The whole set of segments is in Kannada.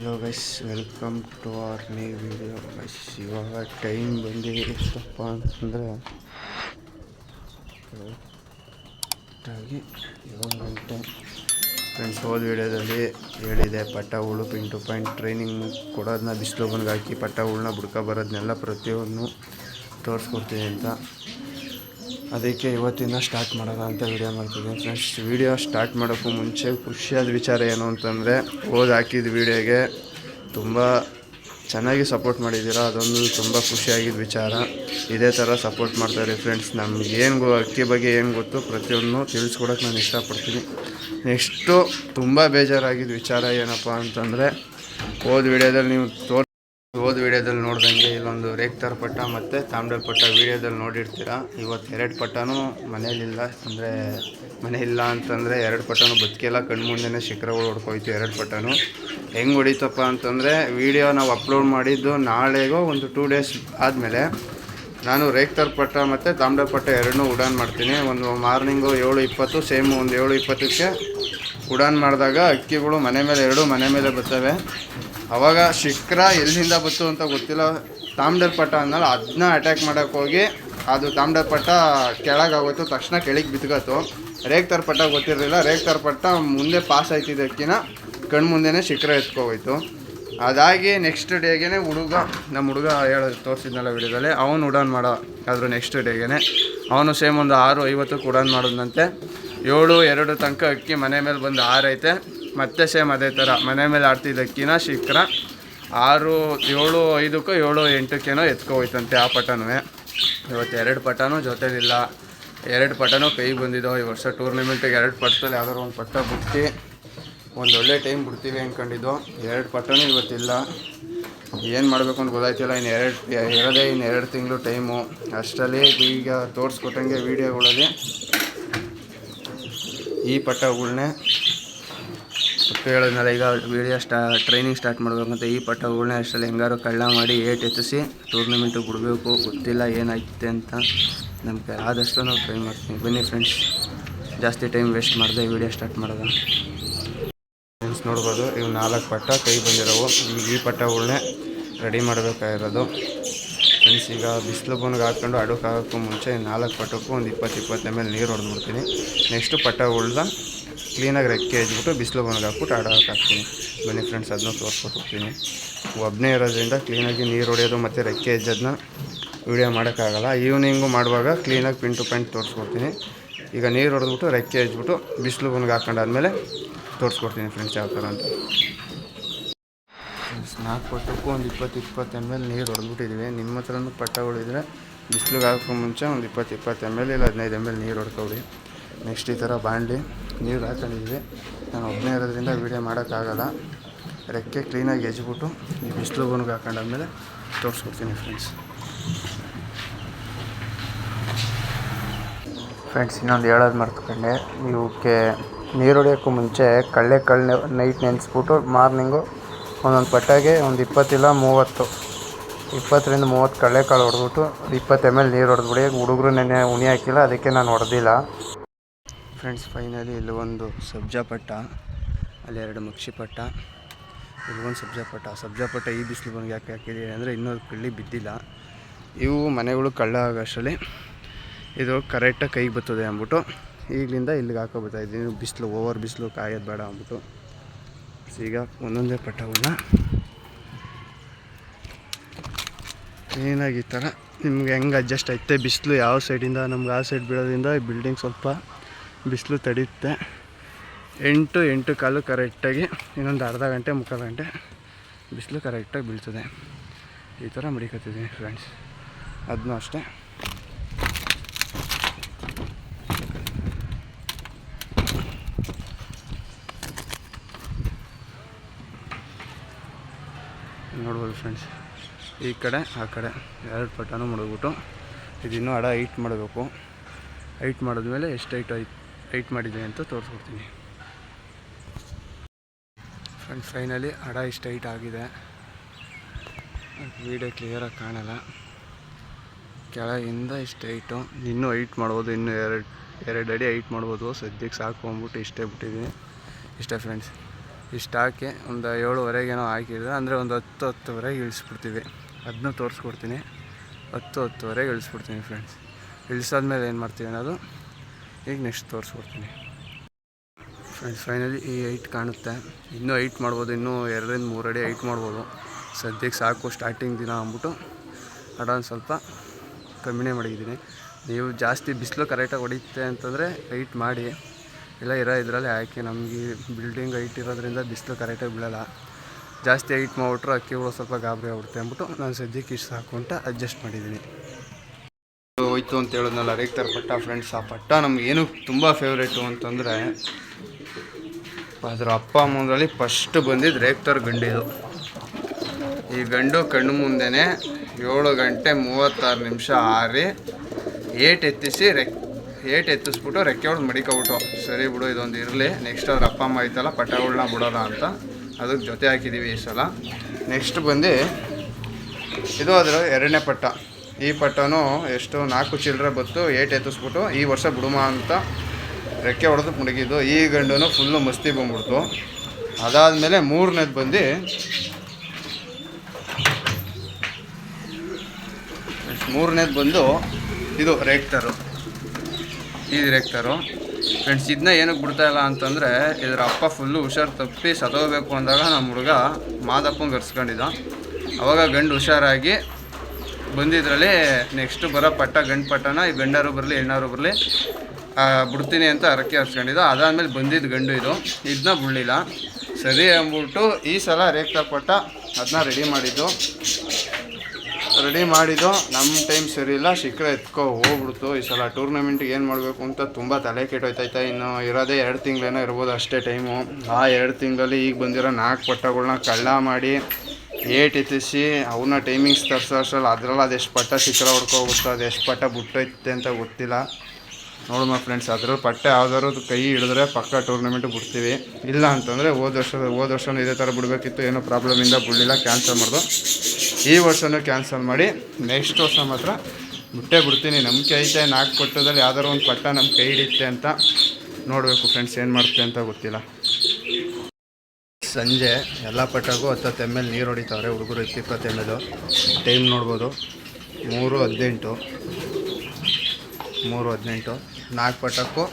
Hello guys welcome to our new video guys ಇವಾಗ ಟೈಮ್ ಬಂದು ಎಷ್ಟಪ್ಪ ಅಂತಂದರೆ ಕರೆಕ್ಟಾಗಿ ಏಳು ಗಂಟೆ. ಫ್ರೆಂಡ್ಸ್ ಹೋದ ವಿಡಿಯೋದಲ್ಲಿ ಹೇಳಿದೆ, ಪಟ್ಟ ಹುಳು ಟು ಪಾಯಿಂಟ್ ಟ್ರೈನಿಂಗ್ ಕೊಡೋದನ್ನ ಬಿಸಿಲು ಹಾಕಿ, ಪಟ್ಟ ಹುಳನ್ನ ಬುಡ್ಕ ಬರೋದನ್ನೆಲ್ಲ ಪ್ರತಿಯೊಂದು ತೋರಿಸ್ಕೊಡ್ತೀನಿ ಅಂತ. ಅದಕ್ಕೆ ಇವತ್ತಿನ ಸ್ಟಾರ್ಟ್ ಮಾಡೋಣ ಅಂತ ವಿಡಿಯೋ ಮಾಡ್ತಿದ್ದೀನಿ. ಫ್ರೆಂಡ್ಸ್ ವಿಡಿಯೋ ಸ್ಟಾರ್ಟ್ ಮಾಡೋಕ್ಕೂ ಮುಂಚೆ ಖುಷಿಯಾದ ವಿಚಾರ ಏನು ಅಂತಂದರೆ ಓದ್ ಹಾಕಿದ ವಿಡಿಯೋಗೆ ತುಂಬ ಚೆನ್ನಾಗಿ ಸಪೋರ್ಟ್ ಮಾಡಿದ್ದೀರಾ? ಅದೊಂದು ತುಂಬ ಖುಷಿಯಾಗಿದ್ದ ವಿಚಾರ. ಇದೇ ಥರ ಸಪೋರ್ಟ್ ಮಾಡ್ತಾರೆ ಫ್ರೆಂಡ್ಸ್ ನಮ್ಗೆ ಏನು ಗೊ, ಅಕ್ಕಿ ಬಗ್ಗೆ ಏನು ಗೊತ್ತು ಪ್ರತಿಯೊಂದು ತಿಳಿಸ್ಕೊಡೋಕೆ ನಾನು ಇಷ್ಟಪಡ್ತೀನಿ. ನೆಕ್ಸ್ಟು ತುಂಬ ಬೇಜಾರಾಗಿದ್ದ ವಿಚಾರ ಏನಪ್ಪ ಅಂತಂದರೆ ಓದ್ ವಿಡಿಯೋದಲ್ಲಿ ನೀವು ತೋರ್ ಹೋದ ವಿಡಿಯೋದಲ್ಲಿ ನೋಡ್ದಂಗೆ ಇಲ್ಲೊಂದು ರೇಕ್ತಾರ್ ಪಟ್ಟ ಮತ್ತು ತಾಮ್ರದ ಪಟ್ಟ ವಿಡಿಯೋದಲ್ಲಿ ನೋಡಿರ್ತೀರಾ? ಇವತ್ತು ಎರಡು ಪಟ್ಟನೂ ಮನೇಲಿಲ್ಲ ಅಂದರೆ ಮನೆ ಇಲ್ಲ ಅಂತಂದರೆ ಎರಡು ಪಟ್ಟನೂ ಬದುಕಿಲ್ಲ. ಕಣ್ಣು ಮುಂದೆನೇ ಶಿಖರಗಳು ಹೊಡ್ಕೋಯ್ತು ಎರಡು ಪಟ್ಟನೂ. ಹೆಂಗೆ ಹೊಡಿತಪ್ಪ ಅಂತಂದರೆ ವಿಡಿಯೋ ನಾವು ಅಪ್ಲೋಡ್ ಮಾಡಿದ್ದು ನಾಳೆಗೋ ಒಂದು ಟೂ ಡೇಸ್ ಆದಮೇಲೆ. ನಾನು ರೇಕ್ತಾರ್ ಪಟ್ಟ ಮತ್ತು ತಾಮ್ರದ ಪಟ್ಟ ಎರಡನ್ನೂ ಉಡಾನ್ ಮಾಡ್ತೀನಿ. ಒಂದು ಮಾರ್ನಿಂಗು ಏಳು ಇಪ್ಪತ್ತು, ಸೇಮ್ ಒಂದು ಏಳು ಇಪ್ಪತ್ತಕ್ಕೆ ಉಡಾನ್ ಮಾಡಿದಾಗ ಅಕ್ಕಿಗಳು ಮನೆ ಮೇಲೆ ಎರಡು, ಮನೆ ಮೇಲೆ ಬರ್ತವೆ. ಅವಾಗ ಶಿಖ್ರ ಎಲ್ಲಿಂದ ಬತ್ತು ಅಂತ ಗೊತ್ತಿಲ್ಲ. ತಾಮ್ಡರ್ ಪಟ್ಟ ಅಂದಲ್ಲ ಅದನ್ನ ಅಟ್ಯಾಕ್ ಮಾಡೋಕೆ ಹೋಗಿ, ಅದು ತಾಮ್ಡರ್ ಪಟ್ಟ ಕೆಳಗಾಗೋಯ್ತು, ತಕ್ಷಣ ಕೆಳಗೆ ಬಿದ್ಕೋತು ರೇಗ್ತಾರ್ ಪಟ್ಟ ಗೊತ್ತಿರಲಿಲ್ಲ. ರೇಗ್ತಾರ್ ಪಟ್ಟ ಮುಂದೆ ಪಾಸ್ ಮುಂದೆನೇ ಶಿಖರ ಎತ್ಕೋಗೋಯ್ತು ಅದಾಗಿ ನೆಕ್ಸ್ಟ್ ಡೇಗೆ ಹುಡುಗ, ನಮ್ಮ ಹುಡುಗ ಹೇಳೋದು ತೋರಿಸಿದ್ನಲ್ಲ ವಿಡಿಯೋದಲ್ಲಿ, ಅವನು ಉಡಾನ್ ಮಾಡೋ, ಆದರೂ ನೆಕ್ಸ್ಟ್ ಡೇಗೆ ಅವನು ಸೇಮ್ ಒಂದು ಆರು ಐವತ್ತಕ್ಕೆ ಉಡಾನ್ ಮಾಡೋದಂತೆ ಏಳು, ಎರಡು ತನಕ ಅಕ್ಕಿ ಮನೆ ಮೇಲೆ ಬಂದು ಆರೈತೆ. ಮತ್ತೆ ಸೇಮ್ ಅದೇ ಥರ. ಮನೆ ಮೇಲೆ ಆಡ್ತಿದ್ದಕ್ಕಿನ ಶಿಖರ ಆರು, ಏಳು, ಐದಕ್ಕೋ ಏಳು, ಎಂಟಕ್ಕೇನೋ ಎತ್ಕೊ ಹೋಯ್ತಂತೆ ಆ ಪಟನೂ ಇವತ್ತು ಎರಡು ಪಟನೂ ಜೊತೆಲಿಲ್ಲ. ಎರಡು ಪಟನೂ ಕೈ ಬಂದಿದ್ದೋ ಈ ವರ್ಷ ಟೂರ್ನಮೆಂಟಿಗೆ ಎರಡು ಪಟ್ಟದಲ್ಲಿ ಯಾವ್ದಾದ್ರು ಒಂದು ಪಟ್ಟ ಬಿಟ್ಟು ಒಳ್ಳೆ ಟೈಮ್ ಬಿಡ್ತೀವಿ ಅಂದ್ಕೊಂಡಿದ್ದು ಎರಡು ಪಟ್ಟನೂ ಇವತ್ತಿಲ್ಲ. ಏನು ಮಾಡಬೇಕು ಅಂತ ಗೊತ್ತಾಯ್ತಿಲ್ಲ. ಇನ್ನು ಎರಡು ಇರೋದೇ ಇನ್ನು ಎರಡು ತಿಂಗಳು ಟೈಮು. ಅಷ್ಟರಲ್ಲಿ ಈಗ ತೋರಿಸ್ಕೊಟ್ಟಂಗೆ ವೀಡಿಯೋಗಳಲ್ಲಿ ಈ ಪಟ್ಟಗಳನ್ನೇ ಹೇಳಿದ್ನಲ್ಲ ಈಗ ವೀಡಿಯೋ ಸ್ಟಾ ಟ್ರೈನಿಂಗ್ ಸ್ಟಾರ್ಟ್ ಮಾಡಬೇಕಂತ ಈ ಪಟ್ಟಗಳನ್ನ ಅಷ್ಟರಲ್ಲಿ ಹೆಂಗಾರು ಕಳ್ಳ ಮಾಡಿ ಏಟ್ ಎತ್ತಿಸಿ ಟೂರ್ನಮೆಂಟಿಗೆ ಬಿಡಬೇಕು. ಗೊತ್ತಿಲ್ಲ ಏನಾಯ್ತೆ ಅಂತ ನಮಗೆ ಆದಷ್ಟು ನಾವು ಟ್ರೈ ಮಾಡ್ತೀನಿ. ಬನ್ನಿ ಫ್ರೆಂಡ್ಸ್ ಜಾಸ್ತಿ ಟೈಮ್ ವೇಸ್ಟ್ ಮಾಡಿದೆ ವೀಡಿಯೋ ಸ್ಟಾರ್ಟ್ ಮಾಡೋದು. ಫ್ರೆಂಡ್ಸ್ ನೋಡ್ಬೋದು, ಇವು ನಾಲ್ಕು ಪಟ್ಟ ಕೈ ಬಂದಿರೋವು. ಈ ಪಟ್ಟಗಳನ್ನೇ ರೆಡಿ ಮಾಡಬೇಕಾಗಿರೋದು. ಫ್ರೆಂಡ್ಸ್ ಈಗ ಬಿಸಿಲು ಬನ್ಗೆ ಹಾಕ್ಕೊಂಡು ಅಡುಗೆ ಹಾಕೋಕ್ಕೂ ಮುಂಚೆ ನಾಲ್ಕು ಪಟ್ಟಕ್ಕೂ ಒಂದು ಇಪ್ಪತ್ತು ಇಪ್ಪತ್ತು ಎಂ ಎಲ್ ನೀರು ಹೊಡೆದ್ಬಿಡ್ತೀನಿ. ನೆಕ್ಸ್ಟು ಪಟ್ಟ ಉಳ್ದ ಕ್ಲೀನಾಗಿ ರೆಕ್ಕೆ ಹಚ್ಬಿಟ್ಟು ಬಿಸಿಲು ಬೋನ್ಗೆ ಹಾಕ್ಬಿಟ್ಟು ಆಡೋಕೆ ಹಾಕ್ತೀನಿ. ಬನ್ನಿ ಫ್ರೆಂಡ್ಸ್ ಅದನ್ನ ತೋರಿಸ್ಕೊಟ್ಟು ಹೋಗ್ತೀನಿ. ಒಬ್ಬನೇ ಇರೋದ್ರಿಂದ ಕ್ಲೀನಾಗಿ ನೀರು ಹೊಡೆಯೋದು ಮತ್ತು ರೆಕ್ಕೆ ಹೆಜ್ಜೋದನ್ನ ವೀಡಿಯೋ ಮಾಡೋಕ್ಕಾಗಲ್ಲ. ಈವ್ನಿಂಗು ಮಾಡುವಾಗ ಕ್ಲೀನಾಗಿ ಪಿನ್ ಟು ಪಾಯಿಂಟ್ ತೋರಿಸ್ಕೊಡ್ತೀನಿ. ಈಗ ನೀರು ಹೊಡೆದ್ಬಿಟ್ಟು ರೆಕ್ಕೆ ಹಚ್ಬಿಟ್ಟು ಬಿಸಿಲು ಬೋನ್ಗೆ ಹಾಕೊಂಡಾದ್ಮೇಲೆ ತೋರಿಸ್ಕೊಡ್ತೀನಿ ಫ್ರೆಂಡ್ಸ್ ಯಾವ ಥರ ಅಂತ. ನಾಲ್ಕು ಪಟ್ಟಕ್ಕೂ ಒಂದು ಇಪ್ಪತ್ತು ಇಪ್ಪತ್ತು ಎಂ ಎಲ್ ನೀರು ಹೊಡೆದ್ಬಿಟ್ಟಿದ್ದೀವಿ ನಿಮ್ಮ ಹತ್ರನೂ ಪಟ್ಟಗಳಿದ್ರೆ ಬಿಸಿಲಿಗೆ ಹಾಕೋ ಮುಂಚೆ ಒಂದು ಇಪ್ಪತ್ತು ಇಪ್ಪತ್ತು ಎಂ ಎಲ್ ಇಲ್ಲ ಹದಿನೈದು ಎಂ ಎಲ್ ನೀರು ಹೊಡ್ಕೊಬಿಡಿ ನೆಕ್ಸ್ಟ್ ಈ ಥರ ಬಾಣಲಿ. ನೀರು ಹಾಕೊಂಡಿದ್ವಿ. ನಾನು ಒಬ್ಬನೇ ಇರೋದ್ರಿಂದ ವೀಡಿಯೋ ಮಾಡೋಕ್ಕಾಗಲ್ಲ. ರೆಕ್ಕೆ ಕ್ಲೀನಾಗಿ ಎಜ್ಬಿಟ್ಟು ಈ ಬಿಸಿಲು ಬನ್ಗೆ ಹಾಕೊಂಡಾದ್ಮೇಲೆ ತೋರಿಸ್ಕೊಡ್ತೀನಿ ಫ್ರೆಂಡ್ಸ್ ಫ್ರೆಂಡ್ಸ್ ಇನ್ನೊಂದು ಹೇಳೋದು ಮರ್ತ್ಕೊಂಡೆ. ಇವಕ್ಕೆ ನೀರು ಹೊಡೆಯೋಕ್ಕೂ ಮುಂಚೆ ಕಳ್ಳೆ ಕಳ್ಳೆ ನೈಟ್ ನೆನೆಸ್ಬಿಟ್ಟು ಮಾರ್ನಿಂಗು ಒಂದೊಂದು ಪಟ್ಟಾಗೆ ಒಂದು ಇಪ್ಪತ್ತಿಲ್ಲ ಮೂವತ್ತು. ಇಪ್ಪತ್ತರಿಂದ ಮೂವತ್ತು ಕಡಲೆಕಾಳು ಹೊಡೆದ್ಬಿಟ್ಟು, ಇಪ್ಪತ್ತು ಎಂ ಎಲ್ ನೀರು ಹೊಡೆದ್ಬಿಡಿ. ಹುಡುಗರು ನೆನೆ ಉಣಿ ಹಾಕಿಲ್ಲ, ಅದಕ್ಕೆ ನಾನು ಹೊಡೆದಿಲ್ಲ. ಫ್ರೆಂಡ್ಸ್ ಫೈನಲಿ ಇಲ್ಲಿ ಒಂದು ಸಬ್ಜಾ ಪಟ್ಟ, ಅಲ್ಲಿ ಎರಡು ಮಕ್ಷಿ ಪಟ್ಟ. ಇಲ್ಲೊಂದು ಸಬ್ಜಾ ಪಟ್ಟ. ಸಬ್ಜಾ ಪಟ್ಟ ಈ ಬಿಸಿಲು ಬಂದು ಯಾಕೆ ಹಾಕಿದ್ದೀನಿ ಅಂದರೆ ಇನ್ನೂ ಕಳ್ಳಿ ಬಿದ್ದಿಲ್ಲ. ಇವು ಮನೆಗಳು ಕಳ್ಳ ಆಗೋಷ್ಟರಲ್ಲಿ ಇದು ಕರೆಕ್ಟಾಗಿ ಕೈಗೆ ಬರ್ತದೆ ಅಂದ್ಬಿಟ್ಟು ಈಗಲಿಂದ ಇಲ್ಲಿಗೆ ಹಾಕೋಬಿಡ್ತಾ ಇದ್ದೀನಿ. ಬಿಸಿಲು ಓವರ್ ಬಿಸಿಲು ಕಾಯೋದು ಬೇಡ ಅಂದ್ಬಿಟ್ಟು. ಈಗ ಒಂದೊಂದೇ ಪಟ್ಟವನ್ನ ಕ್ಲೀನಾಗಿ ಈ ಥರ ನಿಮ್ಗೆ ಹೆಂಗೆ ಅಡ್ಜಸ್ಟ್ ಆಯ್ತೆ? ಬಿಸಿಲು ಯಾವ ಸೈಡಿಂದ ನಮ್ಗೆ ಆ ಸೈಡ್ ಬೀಳೋದ್ರಿಂದ ಈ ಬಿಲ್ಡಿಂಗ್ ಸ್ವಲ್ಪ ಬಿಸಿಲು ತಡೆಯುತ್ತೆ ಎಂಟು ಎಂಟು ಕಾಲು ಕರೆಕ್ಟಾಗಿ, ಇನ್ನೊಂದು ಅರ್ಧ ಗಂಟೆ, ಮುಕ್ಕಾಲು ಗಂಟೆ ಬಿಸಿಲು ಕರೆಕ್ಟಾಗಿ ಬೀಳ್ತದೆ. ಈ ಥರ ಮಡಿಕತ್ತಿದ್ದೀನಿ ಫ್ರೆಂಡ್ಸ್ ಅದನ್ನೂ ಅಷ್ಟೇ. ನೋಡ್ಬೋದು ಫ್ರೆಂಡ್ಸ್ ಈ ಕಡೆ, ಆ ಕಡೆ ಎರಡು ಪಟ್ಟನೂ ಮಡಗ್ಬಿಟ್ಟು ಇದಿನ್ನೂ ಅಡ ಹೈಟ್ ಮಾಡಬೇಕು. ಹೈಟ್ ಮಾಡಿದ್ಮೇಲೆ ಎಷ್ಟು ಹೈಟ್ ಐಟ್ ಹೈಟ್ ಮಾಡಿದೆ ಅಂತ ತೋರಿಸ್ಕೊಡ್ತೀನಿ. ಫ್ರೆಂಡ್ಸ್ ಫೈನಲಿ ಅಡ ಇಷ್ಟು ಹೈಟ್ ಆಗಿದೆ. ವೀಡಿಯೋ ಕ್ಲಿಯರಾಗಿ ಕಾಣಲ್ಲ. ಕೆಳಗಿಂದ ಇಷ್ಟು ಹೈಟು ಇನ್ನೂ ಹೈಟ್ ಮಾಡ್ಬೋದು, ಇನ್ನೂ ಎರಡು ಎರಡು ಅಡಿ ಹೈಟ್ ಮಾಡ್ಬೋದು. ಸದ್ಯಕ್ಕೆ ಸಾಕು ಅಂದ್ಬಿಟ್ಟು ಇಷ್ಟೇ ಬಿಟ್ಟಿದ್ದೀನಿ. ಇಷ್ಟೇ ಫ್ರೆಂಡ್ಸ್ ಇಷ್ಟು ಹಾಕಿ ಒಂದು ಏಳುವರೆಗೇನೋ ಹಾಕಿದ್ರೆ, ಅಂದರೆ ಒಂದು ಹತ್ತು, ಹತ್ತುವರೆಗೆ ಇಳಿಸ್ಬಿಡ್ತೀವಿ. ಅದನ್ನೂ ತೋರಿಸ್ಕೊಡ್ತೀನಿ. ಹತ್ತು, ಹತ್ತುವರೆಗೆ ಇಳಿಸ್ಬಿಡ್ತೀನಿ ಫ್ರೆಂಡ್ಸ್ ಇಳಿಸಾದ್ಮೇಲೆ ಏನು ಮಾಡ್ತೀವಿ ಅನ್ನೋದು ಈಗ ನೆಕ್ಸ್ಟ್ ತೋರಿಸ್ಕೊಡ್ತೀನಿ? ಫ್ರೆಂಡ್ಸ್ ಫೈನಲಿ ಈ ಐಟ್ ಕಾಣುತ್ತೆ. ಇನ್ನೂ ಐಟ್ ಮಾಡ್ಬೋದು, ಇನ್ನೂ ಎರಡರಿಂದ ಮೂರು ಅಡಿ ಐಟ್ ಮಾಡ್ಬೋದು. ಸದ್ಯಕ್ಕೆ ಸಾಕು ಸ್ಟಾರ್ಟಿಂಗ್ ದಿನ ಅಂದ್ಬಿಟ್ಟು ಅಡಾನ್ ಸ್ವಲ್ಪ ಕಮ್ಮಿನೇ ಮಾಡಿದ್ದೀನಿ. ನೀವು ಜಾಸ್ತಿ ಬಿಸಿಲು ಕರೆಕ್ಟಾಗಿ ಹೊಡಿತೆ ಅಂತಂದರೆ ಹೈಟ್ ಮಾಡಿ. ಇಲ್ಲ, ಇರೋ ಇದರಲ್ಲಿ ಹಾಕಿ. ನಮಗೆ ಬಿಲ್ಡಿಂಗ್ ಹೈಟ್ ಇರೋದ್ರಿಂದ ಬಿಸಿಲು ಕರೆಕ್ಟಾಗಿ ಬೀಳಲ್ಲ. ಜಾಸ್ತಿ ಹೈಟ್ ಮಾಡಿಬಿಟ್ರೆ ಅಕ್ಕಿಗಳು ಸ್ವಲ್ಪ ಗಾಬರಿ ಆಗ್ಬಿಡುತ್ತೆ ಅಂದ್ಬಿಟ್ಟು ನಾನು ಸದ್ಯಕ್ಕೆ ಇಷ್ಟು ಸಾಕು ಅಂತ ಅಡ್ಜಸ್ಟ್ ಮಾಡಿದ್ದೀನಿ. ಹೋಯ್ತು ಅಂತ ಹೇಳೋದ್ನಲ್ಲ ರೇಖರ್ ಪಟ್ಟ ಫ್ರೆಂಡ್ಸ್ ಆ ಪಟ್ಟ ನಮಗೇನು ತುಂಬ ಫೇವ್ರೇಟು ಅಂತಂದರೆ, ಅದರ ಅಪ್ಪ ಅಮ್ಮನಲ್ಲಿ ಫಸ್ಟ್ ಬಂದಿದ್ದು ರೇಗ್ತಾರ್ ಗಂಡಿದು ಈ ಗಂಡು ಕಣ್ಣು ಮುಂದೆನೆ ಏಳು ಗಂಟೆ ಮೂವತ್ತಾರು ನಿಮಿಷ ಆರಿ ಏಟ್ ಎತ್ತಿಸಿ ರೆಕ್, ಏಟ್ ಎತ್ತಿಸ್ಬಿಟ್ಟು ರೆಕ್ಕೆ ಒಳಗೆ ಮಡಿಕೊಬಿಟ್ಟು ಸರಿ ಬಿಡು, ಇದೊಂದು ಇರಲಿ ನೆಕ್ಸ್ಟ್ ಅವ್ರ ಅಪ್ಪ ಅಮ್ಮ ಐತಲ್ಲ ಪಟ್ಟಗಳನ್ನ ಬಿಡೋಲ್ಲ ಅಂತ ಅದಕ್ಕೆ ಜೊತೆ ಹಾಕಿದ್ದೀವಿ ಈ ಸಲ. ನೆಕ್ಸ್ಟ್ ಬಂದು ಇದು ಅದರ ಎರಡನೇ ಪಟ್ಟ. ಈ ಪಟ್ಟನು ಎಷ್ಟು ನಾಲ್ಕು ಚಿಲ್ಲರೆ ಬತ್ತು ಏಟ್ ಎತ್ತಿಸ್ಬಿಟ್ಟು ಈ ವರ್ಷ ಬಿಡುಮ ಅಂತ ರೆಕ್ಕೆ ಹೊಡೆದು ಮುಡುಗಿದ್ದು ಈ ಗಂಡನು ಫುಲ್ಲು ಮಸ್ತಿ ಬಂದ್ಬಿಡ್ತು. ಅದಾದಮೇಲೆ ಮೂರನೇದು ಬಂದು ಮೂರನೇದು ಬಂದು ಇದು ರೇಕ್ಟರು. ಇದು ರೇಗ್ತಾರು ಫ್ರೆಂಡ್ಸ್ ಇದನ್ನ ಏನಕ್ಕೆ ಬಿಡ್ತಾಯಿಲ್ಲ ಅಂತಂದರೆ, ಇದರ ಅಪ್ಪ ಫುಲ್ಲು ಹುಷಾರು ತಪ್ಪಿ ಸತೋಗಬೇಕು ಅಂದಾಗ ನಮ್ಮ ಹುಡುಗ ಮಾದಪ್ಪಂಗೆ ಗರ್ಸ್ಕೊಂಡಿದ್ದ ಅವಾಗ ಗಂಡು ಹುಷಾರಾಗಿ ಬಂದಿದ್ರಲ್ಲಿ ನೆಕ್ಸ್ಟ್ ಬರೋ ಪಟ್ಟ, ಗಂಡು ಪಟ್ಟನ, ಈ ಗಂಡಾರು ಬರಲಿ, ಹೆಣ್ಣಾರು ಬರಲಿ ಬಿಡ್ತೀನಿ ಅಂತ ಹರಕೆ ಹರ್ಸ್ಕೊಂಡಿದ್ದ. ಅದಾದಮೇಲೆ ಬಂದಿದ್ದು ಗಂಡು ಇದು. ಇದನ್ನ ಬಿಡಲಿಲ್ಲ. ಸರಿ ಅಂದ್ಬಿಟ್ಟು ಈ ಸಲ ರೇಖಾ ಪಟ್ಟ ಅದನ್ನ ರೆಡಿ ಮಾಡಿದ್ದು. ರೆಡಿ ಮಾಡಿದ್ದು. ನಮ್ಮ ಟೈಮ್ ಸರಿ ಇಲ್ಲ. ಎತ್ಕೊ ಹೋಗ್ಬಿಡ್ತು. ಈ ಸಲ ಟೂರ್ನಮೆಂಟ್ಗೆ ಏನು ಮಾಡಬೇಕು ಅಂತ ತುಂಬ ತಲೆ ಕೆಟ್ಟೋಯ್ತೈತೆ. ಇನ್ನು ಇರೋದೇ ಎರಡು ತಿಂಗಳೇನೋ ಇರ್ಬೋದು ಅಷ್ಟೇ ಟೈಮು ಆ ಎರಡು ತಿಂಗಳಲ್ಲಿ ಈಗ ಬಂದಿರೋ ನಾಲ್ಕು ಪಟ್ಟಗಳನ್ನ ಕಳ್ಳ ಮಾಡಿ ಏಟ್ ಇತ್ತಿಸಿ ಅವನ್ನ ಟೈಮಿಂಗ್ಸ್ ತರಿಸೋ ಅಷ್ಟರಲ್ಲಿ ಅದರಲ್ಲಿ ಅದೆಷ್ಟು ಪಟ್ಟ ಸಿಕ್ಕರ ಹೊಡ್ಕೋಗುತ್ತೆ ಅದು ಎಷ್ಟು ಪಟ್ಟ ಬಿಟ್ಟೈತೆ ಅಂತ ಗೊತ್ತಿಲ್ಲ. ನೋಡಮ್ಮ ಫ್ರೆಂಡ್ಸ್ ಅದರಲ್ಲಿ ಪಟ್ಟೆ ಯಾವ್ದಾದ್ರು ಕೈ ಹಿಡಿದ್ರೆ ಪಕ್ಕ ಟೂರ್ನಮೆಂಟ್ ಬಿಡ್ತೀವಿ. ಇಲ್ಲ ಅಂತಂದರೆ ಹೋದ ವರ್ಷ ಹೋದ ವರ್ಷವೂ ಇದೇ ಥರ ಬಿಡಬೇಕಿತ್ತು, ಏನೋ ಪ್ರಾಬ್ಲಮಿಂದ ಬಿಡಲಿಲ್ಲ ಕ್ಯಾನ್ಸಲ್ ಮಾಡಿದ್ರು ಈ ವರ್ಷವೂ ಕ್ಯಾನ್ಸಲ್ ಮಾಡಿ ನೆಕ್ಸ್ಟ್ ವರ್ಷ ಮಾತ್ರ ಬಿಟ್ಟೇ ಬಿಡ್ತೀನಿ. ನಂಬಿಕೆ ಐತೆ, ನಾಲ್ಕು ಪಟ್ಟದಲ್ಲಿ ಯಾವ್ದಾದ್ರು ಒಂದು ಪಟ್ಟ ನಮ್ಮ ಕೈ ಹಿಡಿಯುತ್ತೆ ಅಂತ ನೋಡಬೇಕು ಫ್ರೆಂಡ್ಸ್ ಏನು ಮಾಡುತ್ತೆ ಅಂತ ಗೊತ್ತಿಲ್ಲ. ಸಂಜೆ ಎಲ್ಲ ಪಟ್ಟಾಗೂ ಹತ್ತತ್ತು ಎಂ ಎಲ್ ನೀರು ಹೊಡಿತಾವ್ರೆ, ಹುಡುಗರು ಇಪ್ಪತ್ತು ಎಂ ಎಲ್ ಟೈಮ್ ನೋಡ್ಬೋದು. ಮೂರು ಹದಿನೆಂಟು. ಮೂರು ಹದಿನೆಂಟು. ನಾಲ್ಕು ಪಟ್ಟಕ್ಕೂ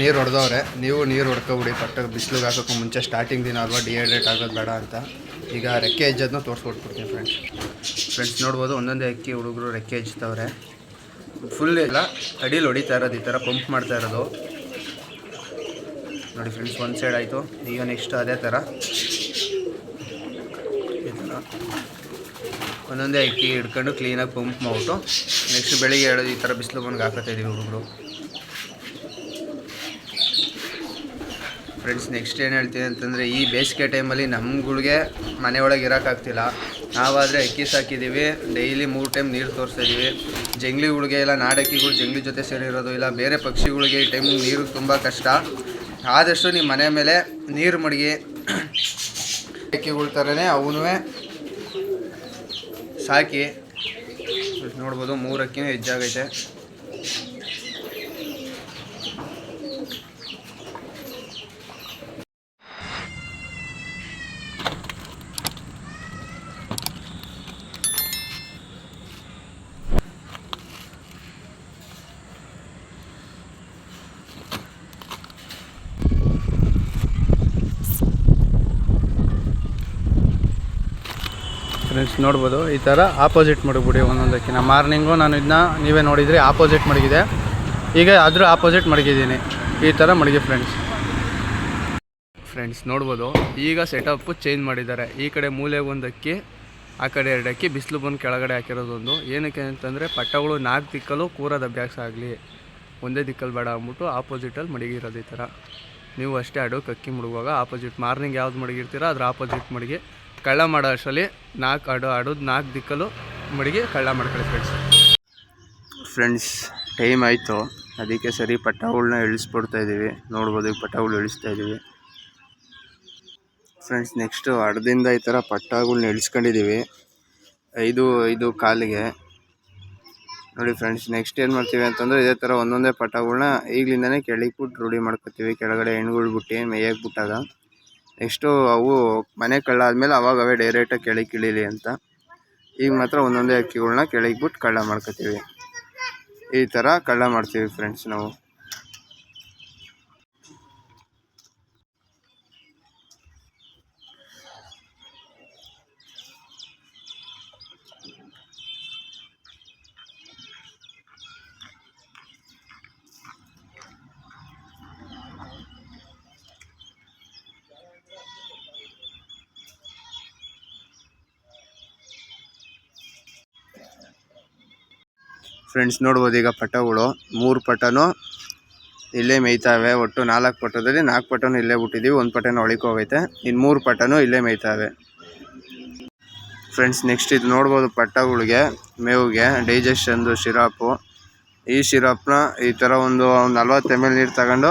ನೀರು ಹೊಡೆದವ್ರೆ. ನೀವು ನೀರು ಹೊಡ್ಕೊಬಿಡಿ ಪಟ್ಟಕ್ಕೆ ಬಿಸಿಲಿಗೆ ಹಾಕೋಕ್ಕೂ ಮುಂಚೆ ಸ್ಟಾರ್ಟಿಂಗ್ ದಿನ ಅಲ್ವಾ ಡಿಹೈಡ್ರೇಟ್ ಆಗೋದು ಬೇಡ ಅಂತ. ಈಗ ರೆಕ್ಕೆ ಹೆಜ್ಜೋದನ್ನ ತೋರಿಸ್ಕೊಟ್ಬಿಡ್ತೀನಿ ಫ್ರೆಂಡ್ಸ್ ಫ್ರೆಂಡ್ಸ್ ನೋಡ್ಬೋದು, ಒಂದೊಂದೇ ಅಕ್ಕಿ ಹುಡುಗರು ರೆಕ್ಕೆ ಹೆಜ್ತವ್ರೆ ಫುಲ್ ಇಲ್ಲ ಅಡಿಲಿ ಹೊಡಿತಾ ಇರೋದು, ಈ ಥರ ಪಂಪ್ ಮಾಡ್ತಾ ಇರೋದು. ನೋಡಿ ಫ್ರೆಂಡ್ಸ್ ಒಂದು ಸೈಡ್ ಆಯಿತು. ಈಗ ನೆಕ್ಸ್ಟ್ ಅದೇ ಥರ ಒಂದೊಂದೇ ಅಕ್ಕಿ ಹಿಡ್ಕೊಂಡು ಕ್ಲೀನಾಗಿ ಪಂಪ್ ಮಾಡ್ಬಿಟ್ಟು ನೆಕ್ಸ್ಟ್ ಬೆಳಿಗ್ಗೆ ಹೇಳೋದು ಈ ಥರ ಬಿಸಿಲು ಬಂದು ಹಾಕತ್ತಾ ಇದೀವಿ ಹುಡುಗರು. ಫ್ರೆಂಡ್ಸ್ ನೆಕ್ಸ್ಟ್ ಏನು ಹೇಳ್ತೀನಿ ಅಂತಂದರೆ, ಈ ಬೇಸಿಗೆ ಟೈಮಲ್ಲಿ ನಮ್ಗಳಿಗೆ ಮನೆಯೊಳಗೆ ಇರೋಕ್ಕಾಗ್ತಿಲ್ಲ ನಾವಾದರೆ ಅಕ್ಕಿ ಸಾಕಿದ್ದೀವಿ ಡೈಲಿ ಮೂರು ಟೈಮ್ ನೀರು ತೋರಿಸ್ತಾ ಇದ್ದೀವಿ ಜಂಗ್ಲಿಗಳಿಗೆ ಇಲ್ಲ, ನಾಡಕ್ಕಿಗಳು ಜಂಗ್ಲಿ ಜೊತೆ ಸೇರಿರೋದು ಇಲ್ಲ, ಬೇರೆ ಪಕ್ಷಿಗಳಿಗೆ ಈ ಟೈಮ್ ನೀರು ತುಂಬ ಕಷ್ಟ. ಆದಷ್ಟು ನಿಮ್ಮ ಮನೆ ಮೇಲೆ ನೀರು ಮಡಗಿ ಅಕ್ಕಿಗಳ ಥರನೇ ಅವನು ಸಾಕಿ. ನೋಡ್ಬೋದು ಮೂರು ಹೆಜ್ಜಾಗೈತೆ ಫ್ರೆಂಡ್ಸ್ ನೋಡ್ಬೋದು. ಈ ಥರ ಆಪೋಸಿಟ್ ಮಡಗ್ಬಿಡಿ ಒಂದೊಂದಕ್ಕಿನ. ಮಾರ್ನಿಂಗು ನಾನು ಇದನ್ನ ನೀವೇ ನೋಡಿದ್ರಿ ಆಪೋಸಿಟ್ ಮಡಗಿದೆ. ಈಗ ಅದ್ರ ಆಪೋಸಿಟ್ ಮಡಗಿದ್ದೀನಿ. ಈ ಥರ ಮಡಗಿ ಫ್ರೆಂಡ್ಸ್ ಫ್ರೆಂಡ್ಸ್ ನೋಡ್ಬೋದು. ಈಗ ಸೆಟಪ್ಪು ಚೇಂಜ್ ಮಾಡಿದ್ದಾರೆ. ಈ ಕಡೆ ಮೂಲೆ ಒಂದಕ್ಕೆ, ಆ ಕಡೆ ಎರಡು ಅಕ್ಕಿ ಬಿಸಿಲು ಬಂದು ಕೆಳಗಡೆ ಹಾಕಿರೋದೊಂದು. ಏನಕ್ಕೆ ಅಂತಂದರೆ, ಪಟ್ಟಗಳು ನಾಲ್ಕು ದಿಕ್ಕಲ್ಲೂ ಕೂರದ ಅಭ್ಯಾಸ ಆಗಲಿ. ಒಂದೇ ದಿಕ್ಕಲ್ಲಿ ಬೇಡ ಅಂದ್ಬಿಟ್ಟು ಆಪೋಸಿಟಲ್ಲಿ ಮಡಗಿರೋದು ಈ ಥರ ನೀವು ಅಷ್ಟೇ ಅಡೋಕೆ ಅಕ್ಕಿ ಮುಡುಗುವಾಗ ಆಪೋಸಿಟ್ ಮಾರ್ನಿಂಗ್ ಯಾವ್ದು ಮಡಗಿರ್ತೀರೋ ಅದ್ರ ಆಪೋಸಿಟ್ ಮಡಗಿ. ಕಳ್ಳ ಮಾಡೋ ಅಷ್ಟರಲ್ಲಿ ನಾಲ್ಕು ಆಡು ಆಡೋದು ನಾಲ್ಕು ದಿಕ್ಕಲ್ಲೂ ಮಡಿಗೆ ಕಳ್ಳ ಮಾಡ್ಕೊಳ್ಳಿ ಫ್ರೆಂಡ್ಸ್ ಫ್ರೆಂಡ್ಸ್ ಟೈಮ್ ಆಯಿತು. ಅದಕ್ಕೆ ಸರಿ ಪಟ್ಟಗಳನ್ನ ಇಳಿಸ್ಬಿಡ್ತಾ ಇದ್ದೀವಿ ನೋಡ್ಬೋದು ಈಗ ಪಟ್ಟಗಳು ಇಳಿಸ್ತಾ ಇದ್ದೀವಿ ಫ್ರೆಂಡ್ಸ್ ನೆಕ್ಸ್ಟು ಅರ್ಧದಿಂದ ಈ ಥರ ಪಟ್ಟಾಗಳನ್ನ ಇಳಿಸ್ಕೊಂಡಿದ್ದೀವಿ ಐದು ಐದು ಕಾಲಿಗೆ. ನೋಡಿ ಫ್ರೆಂಡ್ಸ್ ನೆಕ್ಸ್ಟ್ ಏನು ಮಾಡ್ತೀವಿ ಅಂತಂದರೆ ಇದೇ ಥರ ಒಂದೊಂದೇ ಪಟ್ಟಾಗಳನ್ನ ಈಗಲಿಂದನೇ ಕೆಳಗೆ ಬಿಟ್ಟು ರೂಢಿ ಮಾಡ್ಕೊತೀವಿ. ಕೆಳಗಡೆ ಹೆಣ್ಗಳು ಬಿಟ್ಟು, ಮೇಯಕ್ಕೆ ಬಿಟ್ಟಾಗ. ನೆಕ್ಸ್ಟು ಅವು ಮನೆ ಕಳ್ಳ ಆದಮೇಲೆ ಅವಾಗ ಅವೇ ಡೈರೆಕ್ಟಾಗಿ ಕೆಳಗೆ ಇಳೀಲಿ ಅಂತ. ಈಗ ಮಾತ್ರ ಒಂದೊಂದೇ ಅಕ್ಕಿಗಳ್ನ ಕೆಳಗೆ ಬಿಟ್ಟು ಕಳ್ಳ ಮಾಡ್ಕೊತೀವಿ. ಈ ಥರ ಕಳ್ಳ ಮಾಡ್ತೀವಿ ಫ್ರೆಂಡ್ಸ್ ನಾವು. ಫ್ರೆಂಡ್ಸ್ ನೋಡ್ಬೋದು ಈಗ ಪಟಗಳು. ಮೂರು ಪಟನು ಇಲ್ಲೇ ಮೇಯ್ತಾವೆ. ಒಟ್ಟು ನಾಲ್ಕು ಪಟದಲ್ಲಿ ನಾಲ್ಕು ಪಟನು ಇಲ್ಲೇ ಬಿಟ್ಟಿದ್ದೀವಿ ಒಂದು ಪಟನ ಒಳಗೆ ಹೋಗೈತೆ. ಇನ್ನು ಮೂರು ಪಟನು ಇಲ್ಲೇ ಮೇಯ್ತಾವೆ. ಫ್ರೆಂಡ್ಸ್ ನೆಕ್ಸ್ಟ್ ಇದು ನೋಡ್ಬೋದು ಪಟ್ಟಗಳಿಗೆ ಮೇವಿಗೆ ಡೈಜೆಷನ್ದು ಶಿರಾಪು. ಈ ಶಿರಾಪ್ನ ಈ ಥರ ಒಂದು ನಲ್ವತ್ತು ಎಂ ಎಲ್ ನೀರು ತಗೊಂಡು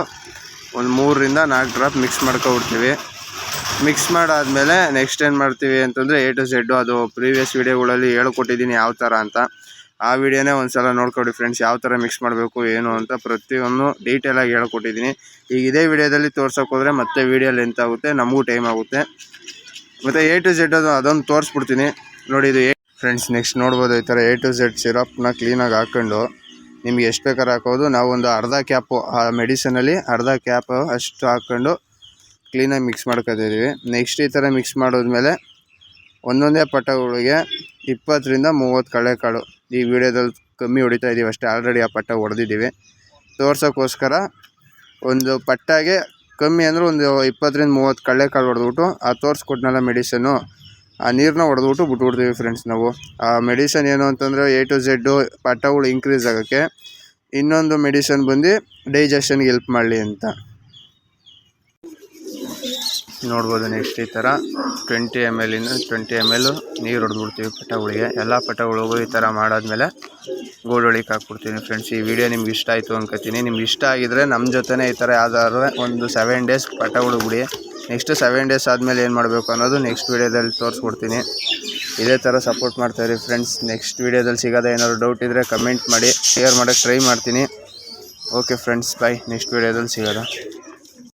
ಒಂದು ಮೂರರಿಂದ ನಾಲ್ಕು ಡ್ರಾಪ್ ಮಿಕ್ಸ್ ಮಾಡ್ಕೊಬಿಡ್ತೀವಿ. ಮಿಕ್ಸ್ ಮಾಡಾದ್ಮೇಲೆ ನೆಕ್ಸ್ಟ್ ಏನು ಮಾಡ್ತೀವಿ ಅಂತಂದರೆ ಎ ಟು ಝೆಡ್ಡು ಅದು ಪ್ರೀವಿಯಸ್ ವೀಡಿಯೋಗಳಲ್ಲಿ ಹೇಳ್ಕೊಟ್ಟಿದ್ದೀನಿ ಯಾವ ಥರ ಅಂತ. ಆ ವಿಡಿಯೋನೇ ಒಂದು ಸಲ ನೋಡ್ಕೊಡಿ ಫ್ರೆಂಡ್ಸ್ ಯಾವ ಥರ ಮಿಕ್ಸ್ ಮಾಡಬೇಕು, ಏನು ಅಂತ ಪ್ರತಿಯೊಂದು ಡೀಟೇಲಾಗಿ ಹೇಳ್ಕೊಟ್ಟಿದ್ದೀನಿ. ಈಗ ಇದೇ ವಿಡಿಯೋದಲ್ಲಿ ತೋರ್ಸೋಕೆ ಹೋದರೆ ಮತ್ತೆ ವಿಡಿಯೋ ಲೆಂತ್ ಆಗುತ್ತೆ, ನಮಗೂ ಟೈಮ್ ಆಗುತ್ತೆ. ಮತ್ತು ಎ ಟು ಝೆಡ್ ಅದು ಅದೊಂದು ತೋರಿಸ್ಬಿಡ್ತೀನಿ. ನೋಡಿ, ಇದು ಫ್ರೆಂಡ್ಸ್ ನೆಕ್ಸ್ಟ್ ನೋಡ್ಬೋದು ಈ ಥರ ಎ ಟು ಝೆಡ್ ಸಿರಪ್ನ ಕ್ಲೀನಾಗಿ ಹಾಕ್ಕೊಂಡು ನಿಮ್ಗೆ ಎಷ್ಟು ಬೇಕಾದ್ರೆ ಹಾಕೋದು ನಾವು ಒಂದು ಅರ್ಧ ಕ್ಯಾಪು ಆ ಮೆಡಿಸಿನಲ್ಲಿ ಅರ್ಧ ಕ್ಯಾಪ್ ಅಷ್ಟು ಹಾಕ್ಕೊಂಡು ಕ್ಲೀನಾಗಿ ಮಿಕ್ಸ್ ಮಾಡ್ಕೊತಿದ್ದೀವಿ ನೆಕ್ಸ್ಟ್ ಈ ಥರ ಮಿಕ್ಸ್ ಮಾಡಿದ್ಮೇಲೆ ಒಂದೊಂದೇ ಪಟಗಳಿಗೆ ಇಪ್ಪತ್ತರಿಂದ ಮೂವತ್ತು ಕಳೆಕಾಳು ಈ ವಿಡಿಯೋದಲ್ಲಿ ಕಮ್ಮಿ ಹೊಡಿತಾ ಇದ್ದೀವಿ ಅಷ್ಟೇ. ಆಲ್ರೆಡಿ ಆ ಪಟ್ಟ ಹೊಡೆದಿದ್ದೀವಿ. ತೋರ್ಸೋಕ್ಕೋಸ್ಕರ ಒಂದು ಪಟ್ಟಾಗೆ ಕಮ್ಮಿ ಅಂದರೆ ಒಂದು ಇಪ್ಪತ್ತರಿಂದ ಮೂವತ್ತು ಕಳ್ಳೆಕಾಳು ಹೊಡೆದ್ಬಿಟ್ಟು, ಆ ತೋರಿಸ್ಕೊಟ್ನಲ್ಲ ಮೆಡಿಸನ್ನು ಆ ನೀರನ್ನ ಹೊಡೆದ್ಬಿಟ್ಟು ಬಿಟ್ಬಿಡ್ತೀವಿ ಫ್ರೆಂಡ್ಸ್ ನಾವು. ಆ ಮೆಡಿಸನ್ ಏನು ಅಂತಂದರೆ ಎ ಟು ಝೆಡ್ಡು ಪಟ್ಟಗಳು ಇನ್ಕ್ರೀಸ್ ಆಗೋಕ್ಕೆ ಇನ್ನೊಂದು ಮೆಡಿಸನ್ ಬಂದು ಡೈಜೆಷನ್ಗೆ ಹೆಲ್ಪ್ ಮಾಡಲಿ ಅಂತ. ನೋಡ್ಬೋದು ನೆಕ್ಸ್ಟ್ ಈ ಥರ ಟ್ವೆಂಟಿ ಎಂ ಎಲ್ಲಿಂದ ಟ್ವೆಂಟಿ ಎಂ ಎಲ್ ನೀರು ಹೊಡೆದ್ಬಿಡ್ತೀವಿ ಪಟಗಳಿಗೆ. ಎಲ್ಲ ಪಟಗಳಿಗೂ ಈ ಥರ ಮಾಡಾದ್ಮೇಲೆ ಗೋಡೊಳಿಗೆ ಹಾಕ್ಬಿಡ್ತೀನಿ ಫ್ರೆಂಡ್ಸ್ ಈ ವಿಡಿಯೋ ನಿಮ್ಗೆ ಇಷ್ಟ ಆಯಿತು ಅನ್ಕೋತೀನಿ. ನಿಮ್ಗೆ ಇಷ್ಟ ಆಗಿದ್ರೆ ನಮ್ಮ ಜೊತೆನೇ ಈ ಥರ ಯಾವ್ದಾದ್ರು ಒಂದು ಸೆವೆನ್ ಡೇಸ್ ಪಟಗಳು ಬಿಡಿ. ನೆಕ್ಸ್ಟ್ ಸೆವೆನ್ ಡೇಸ್ ಆದಮೇಲೆ ಏನು ಮಾಡಬೇಕು ಅನ್ನೋದು ನೆಕ್ಸ್ಟ್ ವೀಡಿಯೋದಲ್ಲಿ ತೋರಿಸ್ಕೊಡ್ತೀನಿ ಇದೇ ಥರ ಸಪೋರ್ಟ್ ಮಾಡ್ತಾಯಿರಿ ಫ್ರೆಂಡ್ಸ್ ನೆಕ್ಸ್ಟ್ ವೀಡಿಯೋದಲ್ಲಿ ಸಿಗೋದೇ ಏನಾದ್ರು ಡೌಟ್ ಇದ್ದರೆ ಕಮೆಂಟ್ ಮಾಡಿ ಶೇರ್ ಮಾಡೋಕ್ಕೆ ಟ್ರೈ ಮಾಡ್ತೀನಿ. ಓಕೆ ಫ್ರೆಂಡ್ಸ್ ಬಾಯ್ ನೆಕ್ಸ್ಟ್ ವೀಡಿಯೋದಲ್ಲಿ ಸಿಗೋದ.